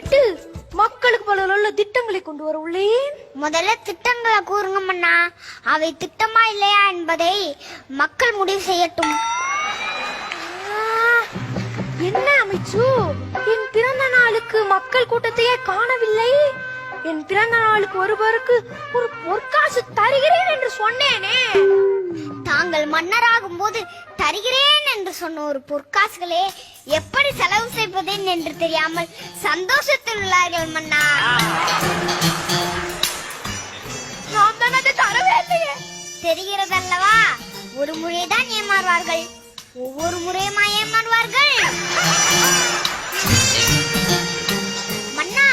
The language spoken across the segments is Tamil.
விட்டு மக்களுக்கு பல நல்ல திட்டங்களை கொண்டு வர உள்ளேன். முதல்ல திட்டங்களை கூறுங்க மன்னா. அவை திட்டமா இல்லையா என்பதை மக்கள் முடிவு செய்யட்டும். என்ன அமைச்சு? என் பிறந்த நாளுக்கு மக்கள் கூட்டத்தையே காணவில்லை. என் பிறந்த நாளுக்கு ஒருவருக்கு ஒரு பொற்காசு தருகிறேன் என்று சொன்னேனே. நீங்கள் மன்னராகும் போது தருகிறேன் என்று சொன்ன ஒரு பொற்காசுகளே எப்படி செலவு செய்வதேன் என்று தெரியாமல் சந்தோஷத்தில் உள்ளார்கள் மன்னா. தெரிகிறதல்லவா? ஒரு முறைதான் ஏமாறுவார்கள். ஒவ்வொரு முறையுமா ஏமாறுவார்கள்? மன்னா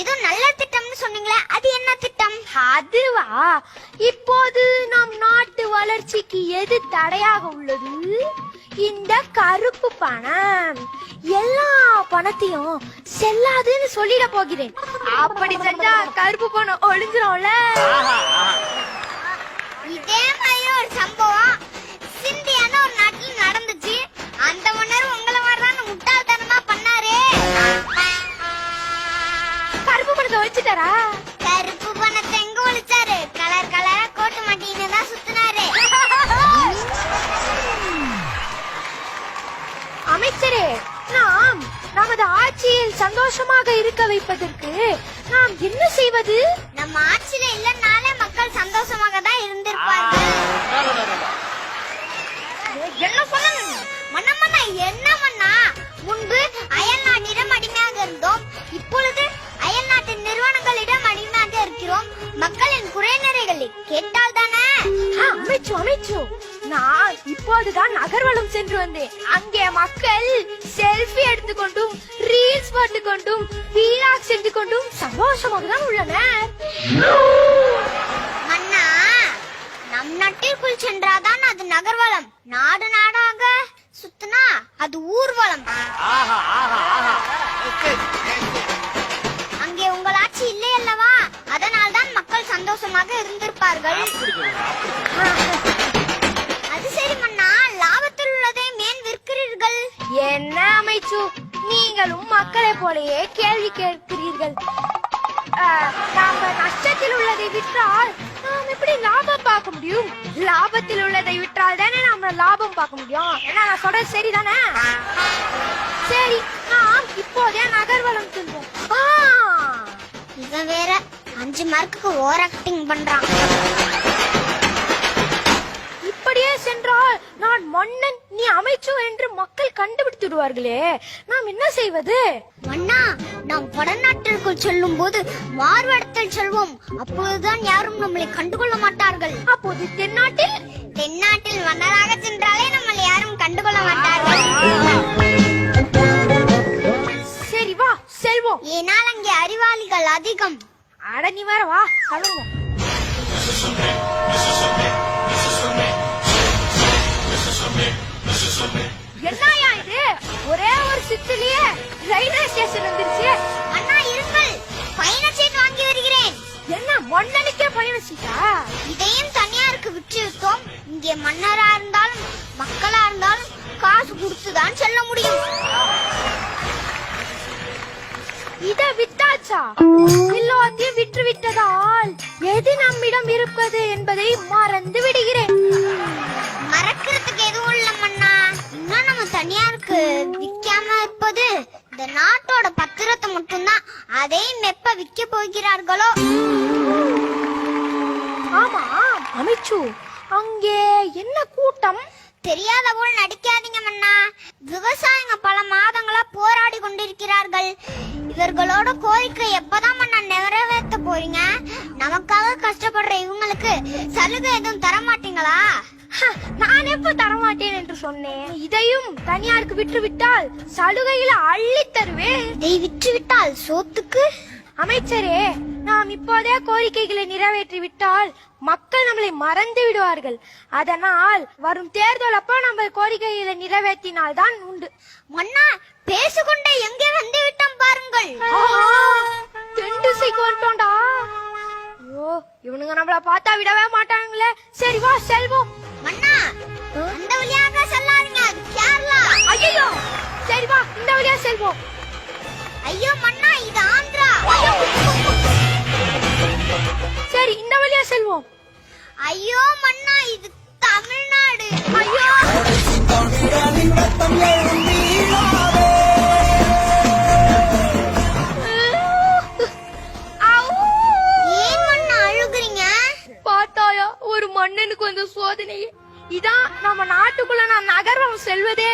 இது நல்ல திட்டம்னு சொன்னீங்களே அது என்ன திட்டம்? அதுவா? இப்போது நம் நாட்டு வளர்ச்சிக்கு எது தடையாக உள்ளது? இந்த கருப்பு பணம். எல்லா பணத்தையும் செல்லாதுன்னு சொல்லிட போகிறேன். அப்படி செஞ்சா கருப்பு பணம் ஒழுங்குறோம்ல இதே மாதிரி ஒரு சம்பவம். நமது ஆட்சியில் சந்தோஷமாக இருக்க வைப்பதற்கு நாம் என்ன செய்வது? நம்ம ஆட்சியில இல்லனால இப்போதுதான் நகர்வலம் சென்று வந்தேன். அங்கே மக்கள் செல்ஃபி எடுத்துக்கொண்டும் ரீல்ஸ் போட்டுக்கொண்டும் வீலாக் சென்று கொண்டும் சந்தோஷமாக தான் உள்ளனர். மன்னா நம் நாட்டிற்குள் சென்றாதான் அது நகர்வலம். நாடு நாடாக சுத்தினா அது ஊர்வலம். அங்கே உங்கள் ஆட்சி இல்லை அல்லவா அதனால் தான் மக்கள் சந்தோஷமாக இருந்திருப்பார்கள். அமைச்சு நீங்களும் மக்களை போலயே கேள்வி கேட்கிறீர்கள். நாம நஷ்டத்தில் உள்ளதை விற்றால் நாம் எப்படி லாபம் பார்க்க முடியும்? லாபத்தில் உள்ளதை விற்றால் தானே நாம லாபம் பார்க்க முடியும்? ஏன்னா நான் சொல்றது சரிதானே? சரி நாம் இப்போதே நகர்வலம் செல்வோம். ஆ, இவன் வேற அஞ்சு மார்க்குக்கு ஓவர் ஆக்டிங் பண்றான். இப்படியே சென்றால் நான் மன்னன் நீ அமைச்சு என்று மக்கள் கண்டுபிடித்து விடுவார்களே நாம் என்ன செய்வது? மன்னா நாம் வடநாட்டிற்குள் செல்லும் போது மார்வடத்தில் செல்வோம். அப்போதுதான் யாரும் நம்மளை கண்டுகொள்ள மாட்டார்கள். அப்போது தென்னாட்டில்? தென்னாட்டில் மன்னராக சென்றாலே நம்மளை யாரும் கண்டுகொள்ள மாட்டார்கள். சரி வா செல்வோம். ஏனால் அங்கே அறிவாளிகள் அதிகம். அட நீ வேற வா கிளம்புவோம் ஒரே ரயில்வே ஸ்டேஷன் வந்துருச்சு. அண்ணா இருங்கள். பயண சீட் வாங்கி வருகிறேன். என்ன மண்ணனுக்கே பயண சீட்டா இதையும் தனியாருக்கு விற்று விட்டோம் இங்கே மன்னரா இருந்தாலும் மக்களா இருந்தாலும் காசு கொடுத்துதான் செல்ல முடியும். இத வித்தாச்சா? எல்லாத்தையும் விற்று விட்டதால் எது நம்மிடம் இருப்பது என்பதை மறந்து விடுகிறேன். இந்த நாட்டோட பத்திரத்தை மட்டும்தான் அதையும் எப்ப விக்க போகிறார்களோ? ஆமா. அமைச்சு அங்கே என்ன கூட்டம்? தெரியாத போல் நடிக்காதீங்க மன்னா. விவசாயிங்க பல மாதங்களா போராடி கொண்டிருக்கிறார்கள். இவர்களோட கோரிக்கை எப்பதான் மன்னா நிறைவேற்ற போறீங்க? நமக்காக கஷ்டப்படுற இவங்களுக்கு சலுகை எதுவும் தர மாட்டீங்களா நான் எப்ப தரமாட்டேன் என்று சொன்னேன். இதையும் தனியாருக்கு விற்று விட்டால் சலுகையில அள்ளி தருவேன். இதை விற்று விட்டால் சோத்துக்கு? அமைச்சரே நாம் இப்போதே கோரிக்கைகளை நிறைவேற்றி விட்டால் மக்கள் நம்மளை மறந்து விடுவார்கள். அதனால் வரும் தேர்தல் அப்போ நம்ம கோரிக்கைகளை நிறைவேற்றினால் தான் உண்டு. மன்னா பேசிக்கொண்டே எங்கே வந்து விட்டோம் பாருங்கள். திசைக்கு வந்துட்டோம்டா ஐயோ இவனுங்க நம்மள பார்த்தா விடவே மாட்டாங்களே சரி வா செல்வோம். மன்னா அந்த வழியாக செல்லாதீங்க அது கேரளா. ஐயோ சரி வா இந்த வழியா செல்வோம். ஐயோ மன்னா இது ஆந்திரா. சரி இந்த வழியா செல்வோம். ஐயோ மன்னா இது தமிழ்நாடு. ஐயோ. மன்னனுக்கு வந்த சோதனையே இதான் நம்ம நாட்டுக்குள்ள நான் நகரம் செல்வதே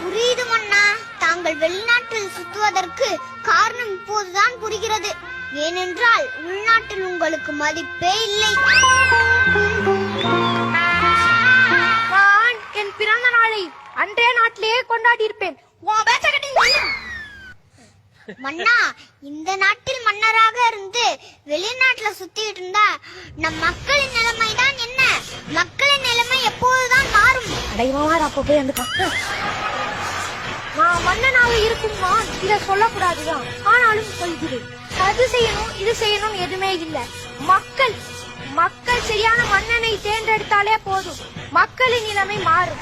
புரியுது மன்னா. தாங்கள் வெளிநாட்டில் சுத்துவதற்கு காரணம் இப்போதுதான் புரிகிறது. ஏனென்றால் உள்நாட்டில் உங்களுக்கு மதிப்பே இல்லை. நான் என் பிறந்த நாளை அன்றைய நாட்டிலேயே கொண்டாடி இருப்பேன். மன்னா இந்த நாட்டில் மன்னராக இருந்து வெளிநாட்டுல சுத்திட்டு இருந்தா நம் மக்களின் நிலைமை தான் என்ன? மக்களின் நிலைமை எப்போதுதான் மாறும்? அடைவார் அப்ப போய் வந்து நான் மன்னனாக இருக்குமா இத சொல்லக்கூடாதுதான் ஆனாலும் சொல்கிறேன் அது செய்யணும் இது செய்யணும் எதுவுமே இல்ல. மக்கள் மக்கள் சரியான மன்னனை தேர்ந்தெடுத்தாலே போதும். மக்களின் நிலைமை மாறும்.